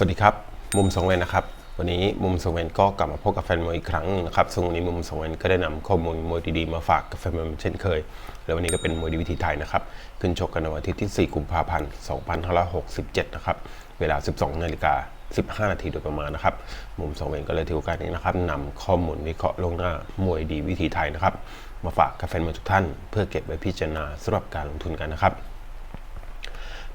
สวัสดีครับ มุมสองเวนนะครับ วันนี้มุมสองเวนก็กลับมาพบกับแฟนมวยอีกครั้งนะครับซึ่งวันนี้มุมสองเวนก็ได้นำข้อมูลมวยดีๆมาฝากกับแฟนมวยเช่นเคย แล้ววันนี้ก็เป็นมวยดีวิถีไทยนะครับ ขึ้นชกกันในวันอาทิตย์ที่ 4 กุมภาพันธ์ 2567 นะครับ เวลา 12 นาฬิกา 15 นาทีโดยประมาณนะครับ มุมสองเวนก็เลยถือโอกาสนี้นะครับนำข้อมูลวิเคราะห์ลงหน้ามวยดีวิถีไทยนะครับ มาฝากกับแฟนมวยทุกท่าน เพื่อเก็บไว้พิจารณาสำหรับการลงทุนกันนะครับ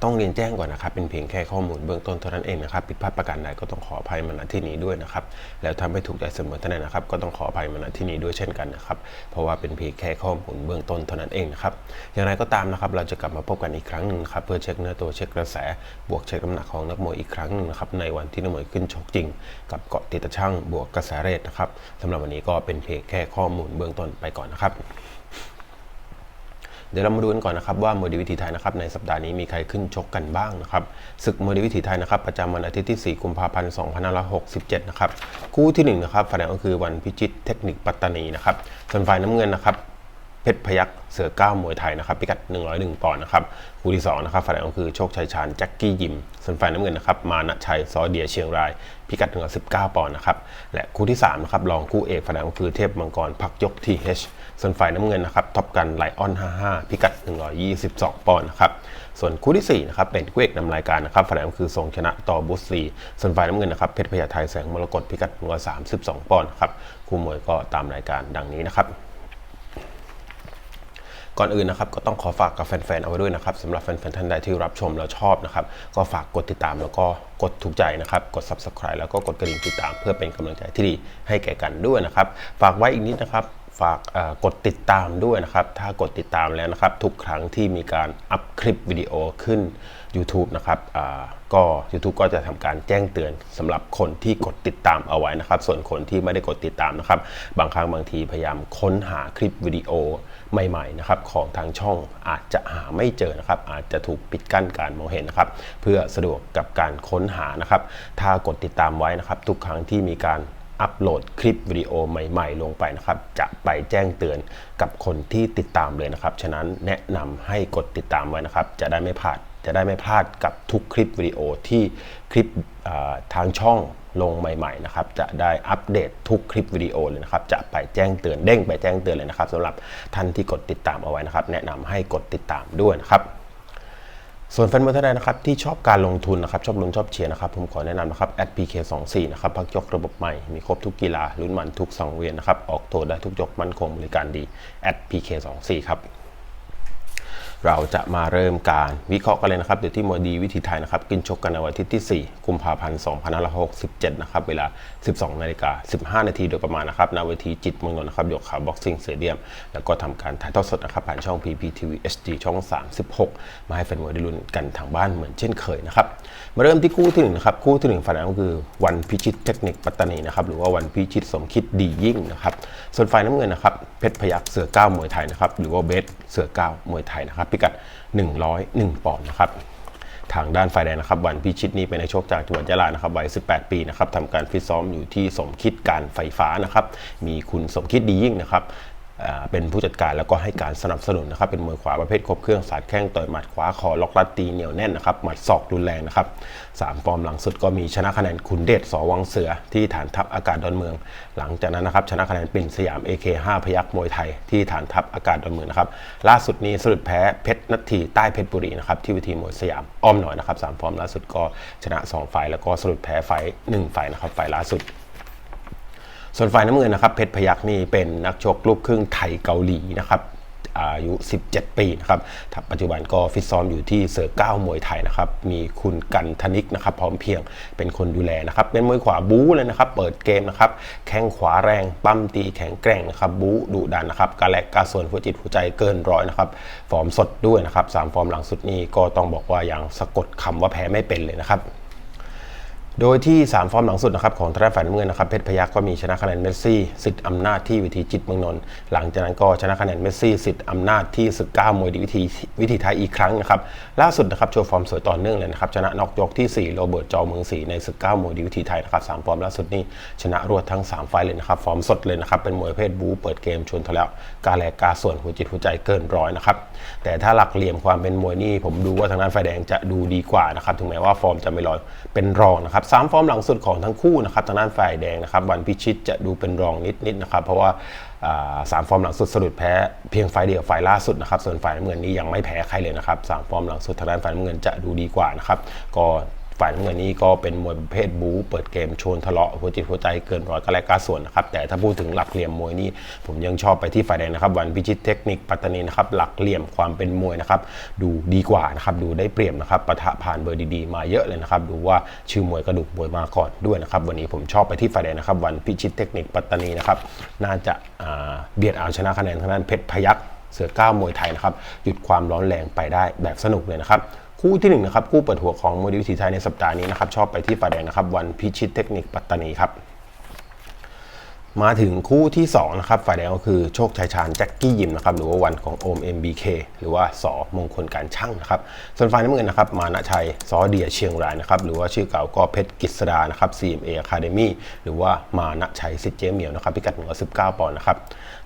ต้องเรียนแจ้งก่อนนะครับ เป็นเพียงแค่ข้อมูลเบื้องต้นเท่านั้นเองนะครับผิดพลาดประการใดก็ต้องขออภัยมาณที่นี้ด้วยนะครับ แล้วถ้าไม่ถูกใจเสมอท่านนะครับ ก็ต้องขออภัยมาณที่นี้ด้วยเช่นกันนะครับ เพราะว่าเป็นเพียงแค่ข้อมูลเบื้องต้นเท่านั้นเองนะครับ อย่างไรก็ตามนะครับ เราจะกลับมาพบกันอีกครั้งหนึ่งครับ เพื่อเช็คเนื้อตัวเช็คกระแส บวกเช็คน้ำหนักของนักมวยอีกครั้งหนึงนะครับ ในวันที่นักมวยขึ้นชกจริง กับเกาะติดตะช่างบวกกระแสเรทนะครับสำหรับวันนี้ก็เป็นเพียงแค่ข้อมูลเบื้องต้นไปก่อนนะครับ เดี๋ยวเรามาดูกันก่อนนะครับว่ามวยดีวิถีไทยนะครับในสัปดาห์นี้มีใครขึ้นชกกันบ้างนะครับศึกมวยดีวิถีไทยนะครับประจำวันอาทิตย์ที่ 4 กุมภาพันธ์ 2567 นะครับคู่ที่1นะครับฝ่ายแดงก็คือวันพิจิตเทคนิคปัตตานีนะครับส่วนฝ่ายน้ำเงินนะครับ เพชรพยักเสือก้าวมวยไทยนะครับพิกัด 101 ปอนด์นะครับคู่ที่2นะครับฝ่ายแดงคือโชคชัยชาญแจ็คกี้ยิม ส่วนฝ่ายน้ำเงินนะครับมานะชัยซอเดียเชียงราย พิกัด 119 ปอนด์นะครับและคู่ที่3นะครับรองคู่เอกฝ่ายแดงคือเทพมังกรพักยกทีเอชส่วนฝ่ายน้ำเงินนะครับท็อปกันไลออน 55 พิกัด 122 ปอนด์นะครับส่วนคู่ที่4นะครับเป็นคู่เอกนำรายการนะครับฝ่ายแดงคือทรงชนะต่อบุสลีส่วนฝ่ายน้ำเงินนะครับเพชรพญาไทยแสงมรกตพิกัด 132 ปอนด์ครับคู่มวยก็ตามรายการดังนี้นะครับ ก่อนอื่นนะครับก็ต้องขอฝากกับแฟนๆเอาไว้ด้วยนะครับสำหรับแฟนๆท่านใดที่รับชมแล้วชอบนะครับก็ฝากกดติดตามแล้วก็กดถูกใจนะครับกด subscribe แล้วก็กดกระดิ่งติดตาม เพื่อเป็นกำลังใจที่ดีให้แก่กันด้วยนะครับฝากไว้อีกนิดนะครับฝากกดติดตามด้วยนะครับ ถ้ากดติดตามแล้วนะครับ ทุกครั้งที่มีการอัพคลิปวิดีโอขึ้น YouTube นะครับอ่าก็ YouTube ก็จะทำการแจ้งเตือนสำหรับคนที่กดติดตามเอาไว้นะครับ ส่วนคนที่ไม่ได้กดติดตามนะครับ บางครั้งบางทีพยายามค้นหาคลิปวิดีโอใหม่ๆนะครับของทางช่องอาจจะหาไม่เจอนะครับ อาจจะถูกปิดกั้นการมองเห็นนะครับ เพื่อสะดวกกับการค้นหานะครับ ถ้ากดติดตามไว้นะครับ ทุกครั้งที่มีการอัปโหลดคลิปวิดีโอใหม่ๆ ลงไปนะครับ จะไปแจ้งเตือนกับคนที่ติดตามเลยนะครับ ฉะนั้นแนะนำให้กดติดตามไว้นะครับ จะได้ไม่พลาด จะได้ไม่พลาดกับทุกคลิปวิดีโอที่คลิปทางช่องลงใหม่ๆนะครับจะได้อัปเดตทุกคลิปวิดีโอเลยนะครับจะไปแจ้งเตือนเด้งไปแจ้งเตือนเลยนะครับสำหรับท่านที่กดติดตามเอาไว้นะครับ แนะนำให้กดติดตามด้วยนะครับส่วนแฟนมวยท่านใดนะครับที่ชอบการลงทุนนะครับชอบลุ้นชอบเชียร์นะครับผมขอแนะนำนะครับ @pk24 นะครับพักยกระบบใหม่มีครบทุกกีฬาลุ้นมันทุกสังเวียนนะครับออกตัวได้ทุกยกมั่นคงบริการดี @pk24 ครับ เราจะมาเริ่มการวิเคราะห์กันเลยนะครับเดี๋ยวที่มวยดีวิถีไทยนะครับกินชกกันในวันอาทิตย์ที่ 4 กุมภาพันธ์ 2567 นะครับเวลา 12 นาฬิกา 15 นาทีโดยประมาณนะครับณเวทีจิตเมืองนนท์นะครับยกขาบ็อกซิ่งเตเดียม แล้วก็ทำการถ่ายทอดสดนะครับผ่านช่อง PPTV HD ช่อง 36 มาให้แฟนมวยได้ลุ้นกันทางบ้านเหมือนเช่นเคยนะครับมาเริ่มที่คู่ที่หนึ่งนะครับคู่ที่หนึ่งฝ่ายนั้นก็คือวันพิชิตเทคนิคปัตตานีนะครับหรือว่าวันพิชิตสมคิดดียิ่งนะครับส่วนฝ่ายน้ำเงินนะครับเพชรพยักเสือก้าวมวยไทยนะครับหรือว่าเบสเสือก้าวมวยไทยนะครับพิกัด 101 ปอนด์นะครับทางด้านฝ่ายแดงนะครับวันพิชิตนี่เป็นนักชกจากจังหวัดยะลานะครับวัย 18 ปีนะครับทำการฟิตซ้อมอยู่ที่สมคิดการไฟฟ้านะครับมีคุณสมคิดดียิ่งนะครับเป็นผู้จัดการแล้วก็ให้การสนับสนุนนะครับเป็นมวยขวาประเภทครบเครื่องสาดแข้งต่อยหมัดขวาคอล็อกลัดตีเหนียวแน่นนะครับหมัดศอกรุนแรงนะครับ สามฟอร์มหลังสุดก็มีชนะคะแนนขุนเดชสอวังเสือที่ฐานทัพอากาศดอนเมือง หลังจากนั้นนะครับชนะคะแนนปิ่นสยาม AK5 พยักมวยไทยที่ฐานทัพอากาศดอนเมืองนะครับล่าสุดนี้สรุปแพ้เพชรนัททีใต้เพชรบุรีนะครับที่วิธีมวยสยามอ้อมหน่อยนะครับสามฟอร์มล่าสุดก็ชนะ 2 ไฟแล้วก็สรุปแพ้ไฟล์หนึ่งไฟนะครับไฟล์ล่าสุดส่วนฝ่ายน้ำเงินนะครับเพชรพยักนี่เป็นนักชกลูกครึ่งไทยเกาหลีนะครับ อายุ 17 ปีนะครับปัจจุบันก็ฟิตซ้อมอยู่ที่เสือก้าวมวยไทยนะครับ มีคุณกันธนิกนะครับพร้อมเพียงเป็นคนดูแลนะครับ เป็นมวยขวาบู๊เลยนะครับ เปิดเกมนะครับ แข้งขวาแรงปั้มตีแข็งแกร่งนะครับ บู๊ดุดันนะครับการแลกการส่วนหัวจิตหัวใจเกินร้อยนะครับ ฟอร์มสดด้วยนะครับสามฟอร์มหลังสุดนี้ก็ต้องบอกว่ายังสะกดคำว่าแพ้ไม่เป็นเลยนะครับ โดยที่ 3 ฟอร์มหลังสุดนะครับของทางด้านฝ่ายน้ำเงินนะครับเพชรพยักก็มีชนะคะแนนเมสซี่สิทธิ์อำนาจที่วิธีจิตเมืองนนท์หลังจากนั้นก็ชนะคะแนนเมสซี่สิทธิ์อำนาจที่ศึกก้ามวยดีวิธีวิธีไทยอีกครั้งนะครับล่าสุดนะครับโชว์ฟอร์มสวยต่อเนื่องเลยนะครับชนะน็อกยกที่ 4 โรเบิร์ตจอเมืองศรีในศึกก้ามวยดีวิธีไทยนะครับสามฟอร์มล่าสุดนี่ชนะรวดทั้ง 3 ไฟเลยนะครับฟอร์มสดเลยนะครับเป็นมวยเพศบู๊เปิดเกมชนทะเลาะกาแลกาส่วนหัวจิตหัวใจเกินร้อยนะครับแต่ถ้าหลักเหลี่ยมความเป็นมวยนี่ผมดูว่าทางด้านฝ่ายแดงจะดูดีกว่านะครับถึงแม้ว่าฟอร์มจะไม่ลอยเป็นรองนะครับนะครับสามฟอร์มหลังสุดของทั้งคู่นะครับทางด้านฝ่ายแดงนะครับวันพิชิตจะดูเป็นรองนิดๆนะครับเพราะว่าสามฟอร์มหลังสุดสะดุดแพ้เพียงฝ่ายเดียวฝ่ายล่าสุดนะครับส่วนฝ่ายน้ำเงินนี้ยังไม่แพ้ใครเลยนะครับสามฟอร์มหลังสุดทางด้านฝ่ายน้ำเงินจะดูดีกว่านะครับก็ ฝ่ายน้ำเงินนี้ก็เป็นมวยประเภทบู๊เปิดเกมชวนทะเลาะหัวจิตหัวใจเกินร้อยก็แลกกาส่วนนะครับแต่ถ้าพูดถึงหลักเหลี่ยมมวยนี่ผมยังชอบไปที่ฝ่ายแดงนะครับ วันพิชิตเทคนิคปัตตานีนะครับหลักเหลี่ยมความเป็นมวยนะครับดูดีกว่านะครับดูได้เปรียบนะครับปะทะผ่านเบอร์ดีๆ มาเยอะเลยนะครับดูว่าชื่อมวยกระดูกมวยมาก่อนด้วยนะครับวันนี้ผมชอบไปที่ฝ่ายแดงนะครับวันพิชิตเทคนิคปัตตานีนะครับน่าจะาเบียดเอาชนะคะแนนทางด้านเพชรพยักเสือก้าวมวยไทยนะครับหยุดความร้อนแรงไปได้แบบสนุกเลยนะครับ คู่ที่หนึ่งนะครับคู่เปิดหัวของมวยวิถีไทยในสัปดาห์นี้นะครับชอบไปที่ฝ่ายแดงนะครับวันพิชิตเทคนิคปัตตานีครับมาถึงคู่ที่2นะครับฝ่ายแดงก็คือโชคชัยชาญแจ็คกี้ยิมนะครับหรือว่าวันของโอม MBK หรือว่าสอมงคลการช่างนะครับส่วนฝ่ายน้ำเงินนะครับมานะชัยซอเดียเชียงรายนะครับหรือว่าชื่อเก่าก็เพชรกิษดานะครับ CMA Academy หรือว่ามานะชัยสิทธิ์เจเหมียวนะครับพิกัด119ปอนด์นะครับ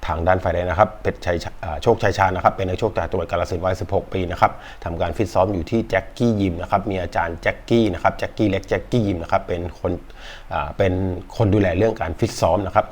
ทางด้านฝ่ายแดงนะครับเพชรชัยโชคชัยชาญนะครับเป็นนักโชคจากจังหวัดกาฬสินธุ์วัย 16 ปีนะครับทำการฟิตซ้อมอยู่ที่แจ็คกี้ยิมนะครับมีอาจารย์แจ็คกี้นะครับแจ็คกี้เล็กแจ็คกี้ยิมนะครับเป็นคนเป็นคนดูแลเรื่องการฟิตซ้อมนะครับ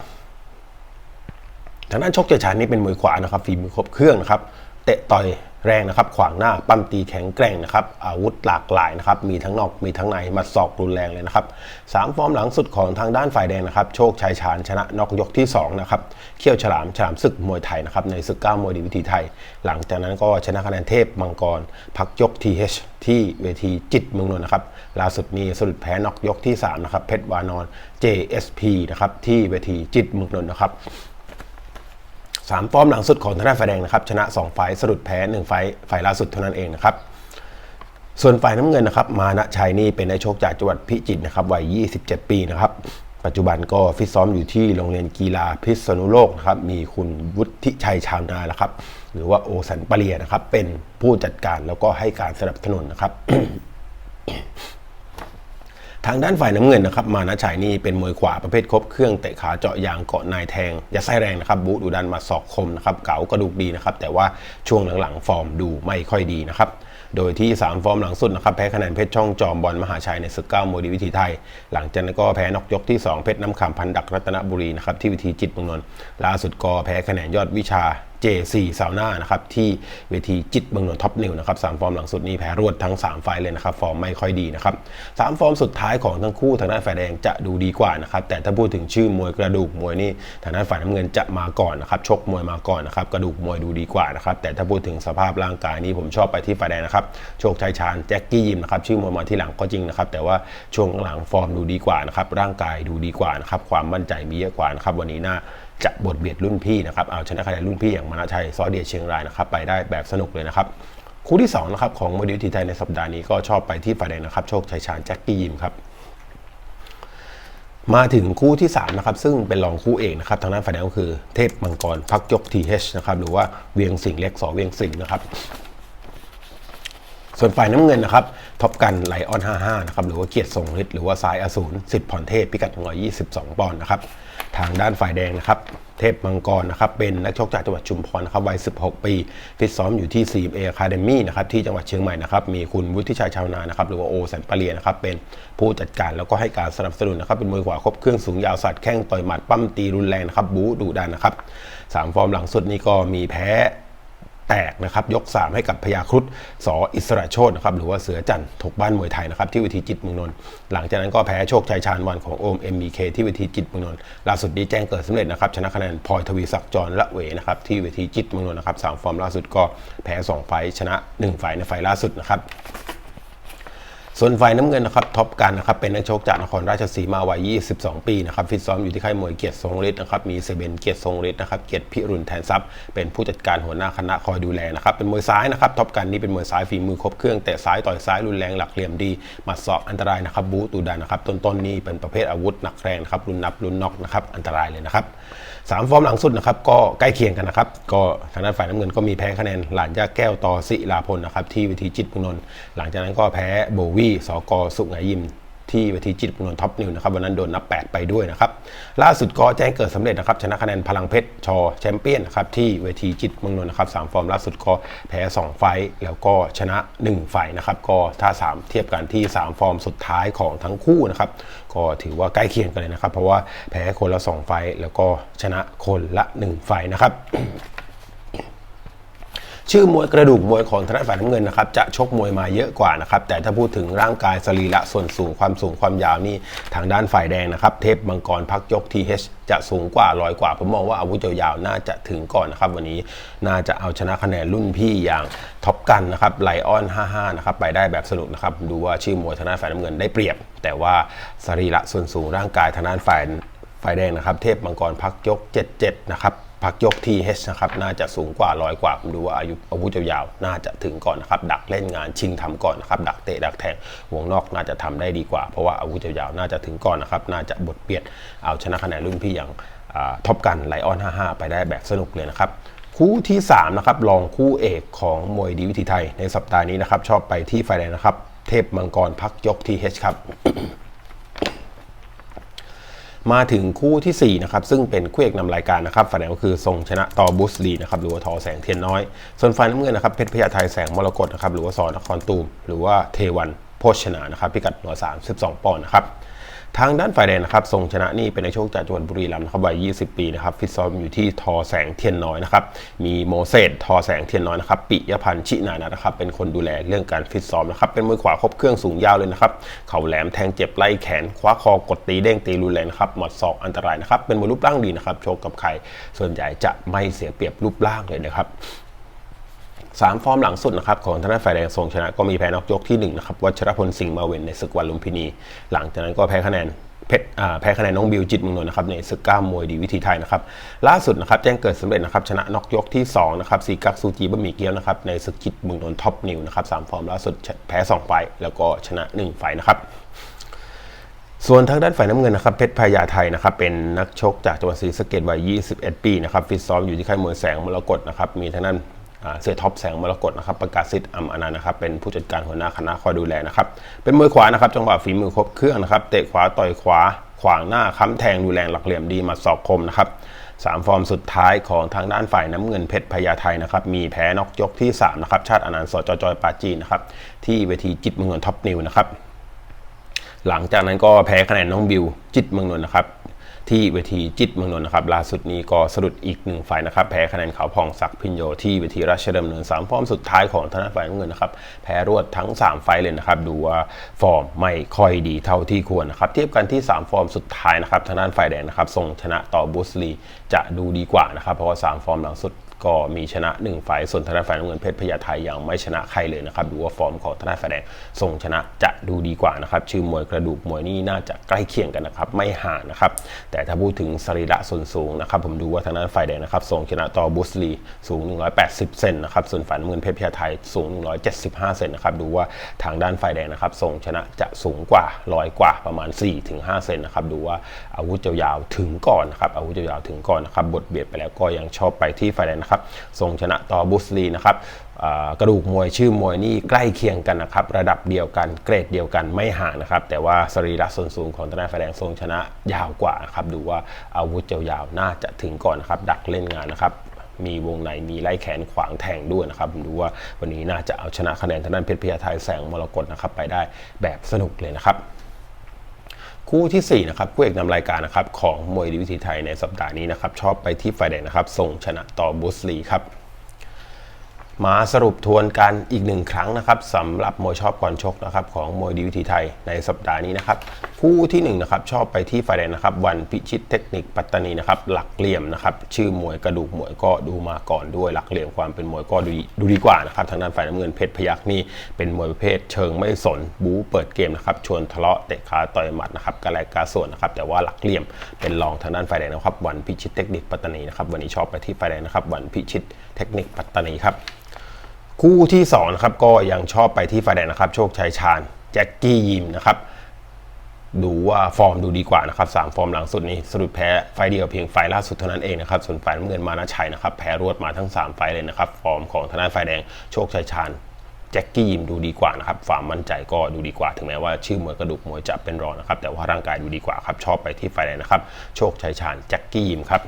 ทางด้านชคชัยชานนี่เป็นมวยขวานะครับฝีมือครบเครื่องนะครับเตะต่อย แรงนะครับ ขวางหน้าปั้มตีแข็งแกร่งนะครับอาวุธหลากหลายนะครับมีทั้งนอกมีทั้งในมาสอกรุนแรงเลยนะครับสามฟอร์มหลังสุดของทางด้านฝ่ายแดงนะครับ โชคชัยชาญชนะนอกยกที่2นะครับเขี้ยวฉลามฉลามศึกมวยไทยนะครับในศึกเก้ามวยดีวิธีไทย หลังจากนั้นก็ชนะคะแนนเทพมังกร พักยก TH ที่เวทีจิตเมืองนนท์นะครับล่าสุดมีสะดุดแพ้นอกยกที่3นะครับเพชรวานอน JSP นะครับที่เวทีจิตเมืองนนท์นะครับ สามฟอร์มหลังสุดของทางด้านฝ่ายแดงนะครับชนะ 2 ไฟสะดุดแพ้ 1 ไฟล์ไฟล์ล่าสุดเท่านั้นเองนะครับส่วนฝ่ายน้ำเงินนะครับมานะชัยนี่เป็นนักชกจากจังหวัดพิจิตรนะครับวัย 27 ปีนะครับปัจจุบันก็ฟิตซ้อมอยู่ที่โรงเรียนกีฬาพิษณุโลกนะครับมีคุณวุฒิชัยชาวนานะครับหรือว่าโอสันปะเลียนะครับเป็นผู้จัดการแล้วก็ให้การสนับสนุนนะครับ ทางด้านฝ่ายน้ำเงินนะครับมานะชัยนี่เป็นมวยขวาประเภทครบเครื่องเตะขาเจาะยางเกาะนายแทงอย่าไส้แรงนะครับบูดูดันมาศอกคมนะครับเก๋ากระดูกดีนะครับแต่ว่าช่วงหลังๆ ฟอร์มดูไม่ค่อยดีนะครับโดยที่ 3 ฟอร์มหลังสุดนะครับแพ้คะแนนเพชรช่องจอมบอลมหาชัยในศึกเก้ามวยดีวิธีไทย หลังจากนั้นก็แพ้นอกยกที่ 2 เพชรน้ำขำพันดักรัตนบุรีนะครับที่วิธีจิตเมืองนนท์ล่าสุดก็แพ้คะแนนยอดวิชา J4 ซาวน่านะครับที่เวทีจิตเมืองนนท์ท็อปนิวนะครับสามฟอร์มหลังสุดนี้แพ้รวดทั้ง 3 ไฟเลยนะครับ ฟอร์มไม่ค่อยดีนะครับสามฟอร์มสุดท้ายของทั้งคู่ทางด้านฝ่ายแดงจะดูดีกว่านะครับแต่ถ้าพูดถึงชื่อมวยกระดูกมวยนี่ทางด้านฝ่ายน้ำเงินจะมาก่อนนะครับชกมวยมาก่อนนะครับกระดูกมวยดูดีกว่านะครับแต่ถ้าพูดถึงสภาพร่างกายนี่ผมชอบไปที่ฝ่ายแดงนะครับโชคชัยชาญแจ็คกี้ยิมนะครับชื่อมวยมาที่หลังก็จริงนะครับแต่ว่าช่วงหลังฟอร์มดูดีกว่านะครับร่างกายดูดีกว่านะครับความมั่นใจมีเยอะกว่านะครับวันนี้น่า จะบทเบียดรุ่นพี่นะครับเอาชนะคะแนนรุ่นพี่อย่างมานาชัยซอเดียเชียงรายนะครับไปได้แบบสนุกเลยนะครับคู่ที่2นะครับของโมเดลทีไทยในสัปดาห์นี้ก็ชอบไปที่ฝ่ายแดงนะครับโชคชัยชาญแจ็คกี้ยิมครับมาถึงคู่ที่3นะครับซึ่งเป็นรองคู่เอกนะครับทางด้านฝ่ายแดงก็คือเทพมังกรพักยก TH นะครับหรือว่าเวียงสิงเล็กสอเวียงสิงนะครับส่วนฝ่ายน้ำเงินนะครับท็อปกันไลออน 55 นะครับหรือว่าเกียรติทรงฤทธิ์หรือว่าสายอสูรสิทธิ์พรเทพพิกัด122 ปอนด์นะครับ ทางด้านฝ่ายแดงนะครับ เทพมังกรนะครับ เป็นนักชกจากจังหวัดชุมพรนะครับวัย 16 ปีฟิตซ้อมอยู่ที่ CMA Academy นะครับที่จังหวัดเชียงใหม่นะครับ มีคุณวุฒิชัยชาวนานะครับหรือว่าโอแสนปะเลียนะครับ เป็นผู้จัดการแล้วก็ให้การสนับสนุนนะครับ เป็นมวยขวาครบเครื่องสูงยาวสัตว์แข้งต่อยหมัดปั้มตีรุนแรงนะครับบู๊ดุดันนะครับสามฟอร์มหลังสุดนี้ก็มีแพ้ แตกนะครับยก 3 ให้กับพญาครุฑสออิสระโชตนะครับหรือว่าเสือจันทร์ถกบ้านมวยไทยนะครับที่เวิธีจิตเมืองนนท์หลังจากนั้นก็แพ้โชคชัยชาญวันของโอม MBK ที่เวทีจิตเมืองนนท์ล่าสุดนี้แจ้งเกิดสำเร็จนะครับชนะคะแนนพลอยทวีศักดิ์จรละเวนะครับที่เวทีจิตเมืองนนท์นะครับสามฟอร์มล่าสุดก็แพ้ 2 ไฟชนะ 1 ไฟในไฟล่าสุดนะครับ ส่วนฝ่ายน้ำเงินนะครับท็อปกันนะครับเป็นนักชกจากนครราชสีมาวัย 22 ปีนะครับฟิตซ้อมอยู่ที่ค่ายมวยเกียรติทรงฤทธิ์นะครับมีเซเบนเกียรติทรงฤทธิ์นะครับเกียรติพิรุณแทนทรัพย์เป็นผู้จัดการหัวหน้าคณะคอยดูแลนะครับเป็นมวยซ้ายนะครับท็อปกันนี่เป็นมวยซ้ายฝีมือครบเครื่องเตะซ้ายต่อยซ้ายรุนแรงหลักเหลี่ยมดีมัดศอกอันตรายนะครับบูตูดันนะครับต้นๆนี่เป็นประเภทอาวุธหนักแรงนะครับรุนนับรุนนอกนะครับอันตรายเลยนะครับ สามฟอร์มหลังสุดนะครับก็ใกล้เคียงกันนะครับ ก็ทางด้านฝ่ายน้ำเงินก็มีแพ้คะแนนหลานยาแก้วต่อศิลาพลนะครับที่วิธีจิตพุนนหลังจากนั้นก็แพ้โบวี่สกสุงหยิม ที่เวทีจิตรเมืองนนท์ท็อปนิวนะครับวันนั้นโดนนับ 8 ไปด้วยนะครับล่าสุดก็แจ้งเกิดสำเร็จนะครับชนะคะแนนพลังเพชรชอแชมเปี้ยนนะครับที่เวทีจิตเมืองนนท์นะครับสามฟอร์มล่าสุดก็แพ้ 2 ไฟแล้วก็ชนะ 1 ไฟนะครับก็ถ้า 3 เทียบกันที่ 3 ฟอร์มสุดท้ายของทั้งคู่นะครับก็ถือว่าใกล้เคียงกันเลยนะครับ เพราะว่าแพ้คนละ 2 ไฟแล้วก็ชนะคนละ 1 ไฟนะครับ ชื่อมวยกระดูกมวยของธนฝ่ายน้ำเงินนะครับจะชกมวยมาเยอะกว่านะครับแต่ถ้าพูดถึงร่างกายสรีระส่วนสูงความสูงความยาวนี่ทางด้านฝ่ายแดงนะครับ เทพมังกรพักยก TH จะสูงกว่าร้อยกว่า ผมมองว่าอาวุธยาวๆน่าจะถึงก่อนนะครับ วันนี้น่าจะเอาชนะคะแนนรุ่นพี่อย่างท็อปกันนะครับไลออน 55 นะครับ ไปได้แบบสนุกนะครับ ดูว่าชื่อมวยทางด้านฝ่ายน้ำเงินได้เปรียบ แต่ว่าสรีระส่วนสูงร่างกายทางด้านฝ่ายฝ่ายแดงนะครับ เทพมังกรพักยก 77 นะครับ พักยก TH นะครับน่าจะสูงกว่าร้อยกว่าผมดูว่าอายุอาวุธยาวๆน่าจะถึงก่อนนะครับดักเล่นงานชิงทำก่อนนะครับดักเตะดักแทงวงนอกน่าจะทำได้ดีกว่า เพราะว่าอาวุธยาวๆน่าจะถึงก่อนนะครับน่าจะบทเปลี่ยนเอาชนะคะแนนรุ่นพี่อย่างท็อปกันไลออน55 ไปได้แบบสนุกเลยนะครับคู่ที่3นะครับรองคู่เอกของมวยดีวิธีไทยในสัปดาห์นี้นะครับชอบไปที่ไฟแดงนะครับเทพมังกรพักยก TH ครับ มาถึงคู่ทีสี่ 4 นะครับ ซึ่งเป็นคู่เอกนำรายการนะครับฝ่ายแดงก็คือทรงชนะต่อบุสลีนะครับหรือว่าทอแสงเทียนน้อย ส่วนฝ่ายน้ำเงินนะครับเพชรพญาไทยแสงมรกตนะครับหรือว่าสอนครตูม หรือว่าเทวันโภชนานะครับพิกัดหน่วย32ปอนด์นะครับ ทางด้านฝ่ายแดงนะครับทรงชนะนี่เป็นในักชกจากจังหวัดบุรีรัมย์นะครับวัย 20 ปีนะครับฟิตซ้อมอยู่ที่ทอแสงเทียนน้อยนะครับมีโมเสสทอแสงเทียนน้อยนะครับปิยพันธ์ชินานะนะครับเป็นคนดูแลเรื่องการฟิตซ้อมนะครับเป็นมือขวาครบเครื่องสูงยาวเลยนะครับเข่าแหลมแทงเจ็บไล่แขน คว้าคอกดตีเด้งตีรุนแรงนะครับหมัดศอกอันตรายนะครับเป็นมวยรูปร่างดีนะครับโชกกับใครส่วนใหญ่จะไม่เสียเปรียบรูปร่างเลยนะครับ สามฟอร์มหลังสุดนะครับของทางด้านฝ่ายแดงทรงชนะก็มีแพ้นอกยกที่1นะครับวัชรพลสิงห์มาเวนในศึกวันลุมพินี หลังจากนั้นก็แพ้คะแนนเพชรแพ้คะแนนน้องบิวจิตมืองนนท์นะครับในศึกก้ามวยดีวิธีไทยนะครับล่าสุดนะครับแจ้งเกิดสำเร็จนะครับชนะนอกยกที่2นะครับซีกักซูจีบะหมี่เกี๊ยวนะครับในศึกจิตมืองนนท์ท็อปนิวนะครับสามฟอร์มล่าสุดแพ้2ไฟแล้วก็ชนะ1ไฟนะครับส่วนทางด้านฝ่ายน้ำเงินนะครับเพชรพายาไทยนะครับเป็นนักชกจากจังหวัดศรีสะเกดวัย 21 ปีนะครับฟิตซ้อมอยู่ที่ค่ายมวยแสงมรกตนะครับมีทางด้าน เสียท็อปแสงมรกตนะครับประกาศสิทธิ์อัมอนันต์นะครับเป็นผู้จัดการหัวหน้าคณะคอยดูแลนะครับเป็นมวยขวานะครับจังหวะฝีมือครบเครื่องนะครับเตะขวาต่อยขวา ขวางหน้าค้ำแทงดูแรงหลักเหลี่ยมดีมาสอกคมนะครับสามฟอร์มสุดท้ายของทางด้านฝ่ายน้ำเงินเพชรพญาไทยนะครับมีแพ้นอกยกที่3นะครับชาติอนันต์สจจอยปาจีนะครับที่เวทีจิตเมืองนนท์ท็อปนิวนะครับหลังจากนั้นก็แพ้คะแนนน้องบิวจิตเมืองนนท์นะครับ ที่เวทีจิตเมืองนนท์นะครับล่าสุดนี้ก็สะดุดอีกหนึ่งไฟล์นะครับแพ้คะแนนเขาพองศักดิ์พิญโยที่เวทีราชดำเนินสามฟอร์มสุดท้ายของธนาฝ่ายเงินนะครับแพ้รวดทั้ง 3 ไฟเลยนะครับดูว่าฟอร์มไม่ค่อยดีเท่าที่ควรนะครับเทียบกันที่ 3 ฟอร์มสุดท้ายนะครับทางด้านฝ่ายแดงนะครับทรงชนะต่อบุสลีจะดูดีกว่านะครับเพราะว่า3ฟอร์มหลังสุด ก็มีชนะ 1 ไฟส่วนทางด้านฝ่ายน้ำเงินเพชรพญาไทยยังไม่ชนะใครเลยนะครับดูว่าฟอร์มของทางด้านฝ่ายแดงทรงชนะจะดูดีกว่านะครับชื่อมวยกระดูกมวยนี่น่าจะใกล้เคียงกันนะครับไม่ห่างนะครับแต่ถ้าพูดถึงสรีระส่วนสูงนะครับผมดูว่าทางด้านฝ่ายแดงนะครับทรงชนะต่อบุสลีสูง 180 เซนนะครับส่วนฝ่ายน้ำเงินเพชรพญาไทยสูง 175 เซนนะครับดูว่าทางด้านฝ่ายแดงนะครับทรงชนะจะสูงกว่าร้อยกว่าประมาณ 4-5 เซนนะครับดูว่าอาวุธยาวๆถึงก่อนนะครับอาวุธยาวๆถึงก่อนนะครับบทเบียดไปแล้วก็ยังชอบไปที่ฝ่ายแดงนะครับทรงชนะต่อบุสลีนะครับกระดูกมวยชื่อมวยนี่ใกล้เคียงกันนะครับระดับเดียวกันเกรดเดียวกันไม่ห่างนะครับแต่ว่าสรีระส่วนสูงของทนายไฟแดงทรงชนะยาวกว่าครับดูว่าอาวุธยาวๆน่าจะถึงก่อนนะครับดักเล่นงานนะครับมีวงในมีไล่แขนขวางแทงด้วยนะครับผมดูว่าวันนี้น่าจะเอาชนะคะแนนทางด้านเพชรพญาไทยแสงมรกตนะครับไปได้แบบสนุกเลยนะครับ คู่ที่ 4 นะครับคู่เอกนำรายการนะครับของมวยดีวิถีไทยในสัปดาห์นี้นะครับ ชอบไปที่ไฟแดงนะครับส่งชนะต่อบุสลีครับ มาสรุปทวนกันอีกหนึ่งครั้งนะครับสำหรับมวยชอบก่อนชกนะครับของมวยดีวิธีไทยในสัปดาห์นี้นะครับคู่ที่1นนะครับชอบไปที่ไฟแดงนะครับ วันพิชิตเทคนิคปัตตานีนะครับหลักเหลี่ยมนะครับชื่อมวยกระดูกมวยก็ดูมาก่อนด้วยหลักเหลี่ยมความเป็นมวยก็ดูดูดีกว่านะครับทางด้านฝ่ายน้ำเงินเพชรพยักนี่เป็นมวยประเภทเชิงไม่สนบู๊เปิดเกมนะครับชวนทะเลาะเตะขาต่อยหมัดนะครับกระไรกาส่วนนะครับแต่ว่าหลักเหลี่ยมเป็นรองทางด้านฝ่ายแดงนะครับวันพิชิตเทคนิคปัตตานีนะครับวันนี้ชอบไปที่ไฟแดงนะครับวันพิชิตเทคนิคปัตตานีครับ คู่ที่2นะครับก็ยังชอบไปที่ฝ่ายแดงนะครับ โชคชัยชาญแจ็คกี้ยิมนะครับดูว่าฟอร์มดูดีกว่านะครับสามฟอร์มหลังสุดนี้สรุปแพ้ไฟเดียวเพียงไฟล่าสุดเท่านั้นเองนะครับส่วนฝ่ายน้ำเงินมานะชัยนะครับแพ้รวดมาทั้ง 3 ไฟเลยนะครับ ฟอร์มของทนายฝ่ายแดงโชคชัยชาญแจ็คกี้ยิมดูดีกว่านะครับความมั่นใจก็ดูดีกว่า ถึงแม้ว่าชื่อมวยกระดูกมวยจะเป็นรองนะครับแต่ว่าร่างกายดูดีกว่าครับชอบไปที่ไฟแดงนะครับโชคชัยชาญแจ็คกี้ยิมครับ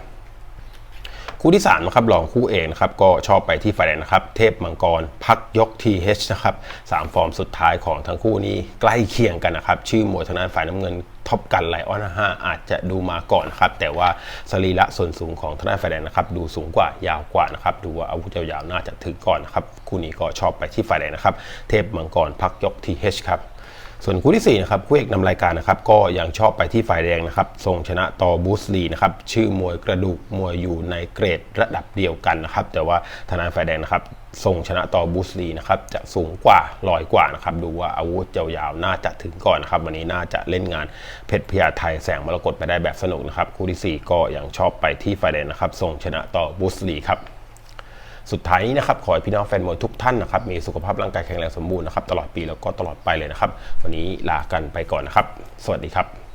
คู่ที่3นะครับรองคู่เอกนะครับก็ชอบไปที่ไฟแดงนะครับ เทพมังกรพักยก TH นะครับสามฟอร์มสุดท้ายของทั้งคู่นี้ใกล้เคียงกันนะครับ ชื่อหมวยทางด้านฝ่ายน้ำเงินท็อปกันไลออนห้าอาจจะดูมาก่อนนะครับ แต่ว่าสรีระส่วนสูงของทางด้านไฟแดงนะครับ ดูสูงกว่ายาวกว่านะครับ ดูว่าอาวุธยาวๆน่าจะถึงก่อนนะครับ คู่นี้ก็ชอบไปที่ไฟแดงนะครับ เทพมังกรพักยก TH ครับ ส่วนคู่ที่ 4 นะครับคู่เอกนำรายการนะครับก็ยังชอบไปที่ฝ่ายแดงนะครับทรงชนะต่อบูสลีนะครับชื่อมวยกระดูกมวยอยู่ในเกรดระดับเดียวกันนะครับแต่ว่าทางด้านฝ่ายแดงนะครับทรงชนะต่อบูสลีนะครับจะสูงกว่าลอยกว่านะครับดูว่าอาวุธยาวๆน่าจะถึงก่อนนะครับวันนี้น่าจะเล่นงานเพชรพยาไทยแสงมรกตไปได้แบบสนุกนะครับคู่ทีสี่4 ก็ยังชอบไปที่ฝ่ายแดงนะครับทรงชนะต่อบูสลีครับ สุดท้ายนี้นะครับขอให้พี่น้องแฟนมวยทุกท่านนะครับมีสุขภาพร่างกายแข็งแรงสมบูรณ์นะครับตลอดปีแล้วก็ตลอดไปเลยนะครับ วันนี้ลากันไปก่อนนะครับ สวัสดีครับ